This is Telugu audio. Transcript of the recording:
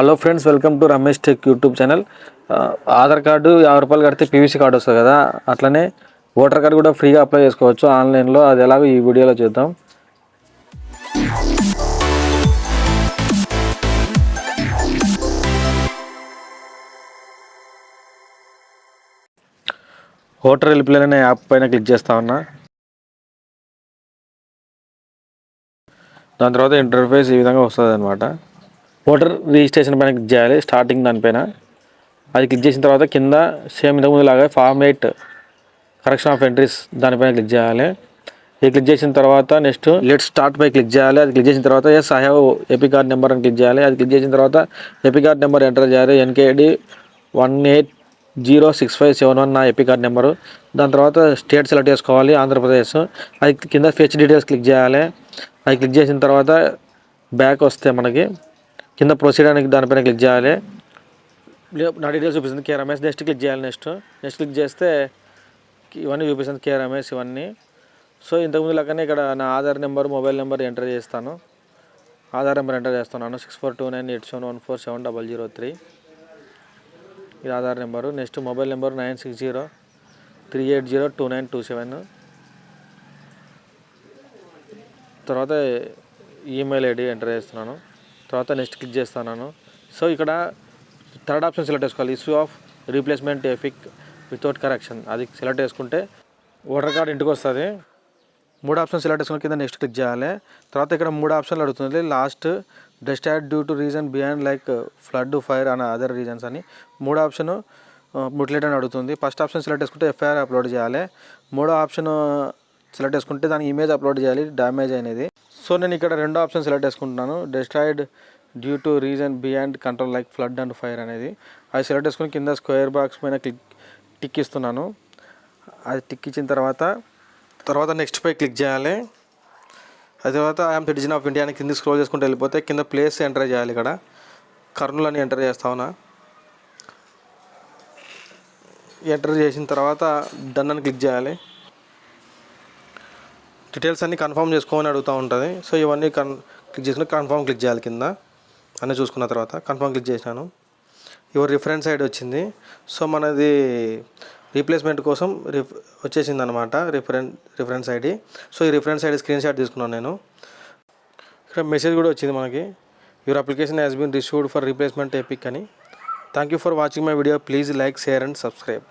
Hello friends welcome to Ramesh tech YouTube channel. Aadhaar card యాభై రూపాయలు కడితే పీవీసీ కార్డు వస్తుంది కదా అట్లనే ఓటర్ కార్డు కూడా ఫ్రీగా అప్లై చేసుకోవచ్చు ఆన్లైన్లో. అది ఎలాగో ఈ వీడియోలో చూద్దాం. ఓటర్ హెల్ప్లైన్ అనే యాప్ పైన క్లిక్ చేస్తా ఉన్నా. దాని తర్వాత ఇంటర్ఫేస్ ఈ విధంగా వస్తుంది అనమాట ఓటర్ రిజిస్ట్రేషన్ పైన క్లిక్ చేయాలి స్టార్టింగ్ దానిపైన అది క్లిక్ చేసిన తర్వాత కింద సేమ్ ఇంతకుముందు లాగా form eight correction of entries దానిపైన క్లిక్ చేయాలి. ఇది క్లిక్ చేసిన తర్వాత నెక్స్ట్ లెట్ స్టార్ట్ పై క్లిక్ చేయాలి. అది క్లిక్ చేసిన తర్వాత yes I have EP card number అని క్లిక్ చేయాలి. అది క్లిక్ చేసిన తర్వాత ఏపీ కార్డ్ నెంబర్ ఎంటర్ చేయాలి. NKD one eight zero six five seven one నా ఏపీ కార్డ్ నెంబరు దాని తర్వాత స్టేట్ సెలెక్ట్ చేసుకోవాలి ఆంధ్రప్రదేశ్. అది కింద ఫెచ్ డీటెయిల్స్ క్లిక్ చేయాలి. అది క్లిక్ చేసిన తర్వాత బ్యాక్ వస్తే మనకి. కింద ప్రొసీడ్ అని దానిపైన క్లిక్ చేయాలి. నా డీటెయిల్స్ చూపిస్తుంది. కే రమేష్ నెక్స్ట్ క్లిక్ చేయాలి నెక్స్ట్ నెక్స్ట్ క్లిక్ చేస్తే ఇవన్నీ చూపిస్తుంది కే రమేష్ ఇవన్నీ. సో ఇంతకుముందు లెక్కనే ఇక్కడ నా Aadhaar number mobile number enter చేస్తాను. ఆధార్ నెంబర్ ఎంటర్ చేస్తున్నాను six four two nine eight seven one four seven double zero three ఇది Aadhaar number. Next mobile number nine six zero three eight zero two nine two seven తర్వాత ఈమెయిల్ ఐడి ఎంటర్ చేస్తున్నాను. తర్వాత నెక్స్ట్ క్లిక్ చేస్తున్నాను సో ఇక్కడ థర్డ్ ఆప్షన్ సెలెక్ట్ చేసుకోవాలి. Issue of replacement EPIC without correction అది సెలెక్ట్ చేసుకుంటే ఓటర్ కార్డ్ ఇంటికి వస్తుంది. మూడు ఆప్షన్ సెలెక్ట్ చేసుకున్న కింద నెక్స్ట్ క్లిక్ చేయాలి. తర్వాత ఇక్కడ మూడు ఆప్షన్లు అడుగుతుంది. Lost destroyed due to reason beyond like flood fire and other reasons అని. మూడు ఆప్షన్ ముట్లేట్ uh, అని అడుగుతుంది. ఫస్ట్ ఆప్షన్ సెలెక్ట్ చేసుకుంటే ఎఫ్ఐఆర్ అప్లోడ్ చేయాలి. మూడో ఆప్షన్ సెలెక్ట్ చేసుకుంటే దానికి ఇమేజ్ అప్లోడ్ చేయాలి డ్యామేజ్ అనేది సో నేను ఇక్కడ రెండో ఆప్షన్ సెలెక్ట్ చేసుకుంటున్నాను. Destroyed due to reason beyond control like flood and fire అనేది. అది సెలెక్ట్ చేసుకుని కింద స్క్వేర్ బాక్స్ పైన క్లిక్ టిక్ ఇస్తున్నాను. అది టిక్ ఇచ్చిన తర్వాత తర్వాత నెక్స్ట్ పై క్లిక్ చేయాలి. అది తర్వాత ఐఎమ్ సిటిజన్ ఆఫ్ ఇండియా అని కింద స్క్రోల్ చేసుకుంటూ వెళ్ళిపోతే కింద ప్లేస్ ఎంటర్ చేయాలి ఇక్కడ. కర్నూలు అని ఎంటర్ చేస్తా ఎంటర్ చేసిన తర్వాత డన్ అని క్లిక్ చేయాలి. డీటెయిల్స్ అన్నీ కన్ఫర్మ్ చేసుకోమని అడుగుతూ ఉంటుంది. సో ఇవన్నీ కన్ క్లిక్ చేసుకుని కన్ఫర్మ్ క్లిక్ చేయాలి కింద. అన్నీ చూసుకున్న తర్వాత కన్ఫర్మ్ క్లిక్ చేసినాను. యువర్ రిఫరెన్స్ ఐడి వచ్చింది. సో మనది రీప్లేస్మెంట్ కోసం రిఫ్ వచ్చేసింది అనమాట రిఫరెన్ రిఫరెన్స్ ఐడి. సో ఈ రిఫరెన్స్ ఐడి స్క్రీన్ షాట్ తీసుకున్నాను నేను. ఇక్కడ మెసేజ్ కూడా వచ్చింది మనకి. Your application has been received for replacement EPIC అని. Thank you for watching my video. Please like share and subscribe.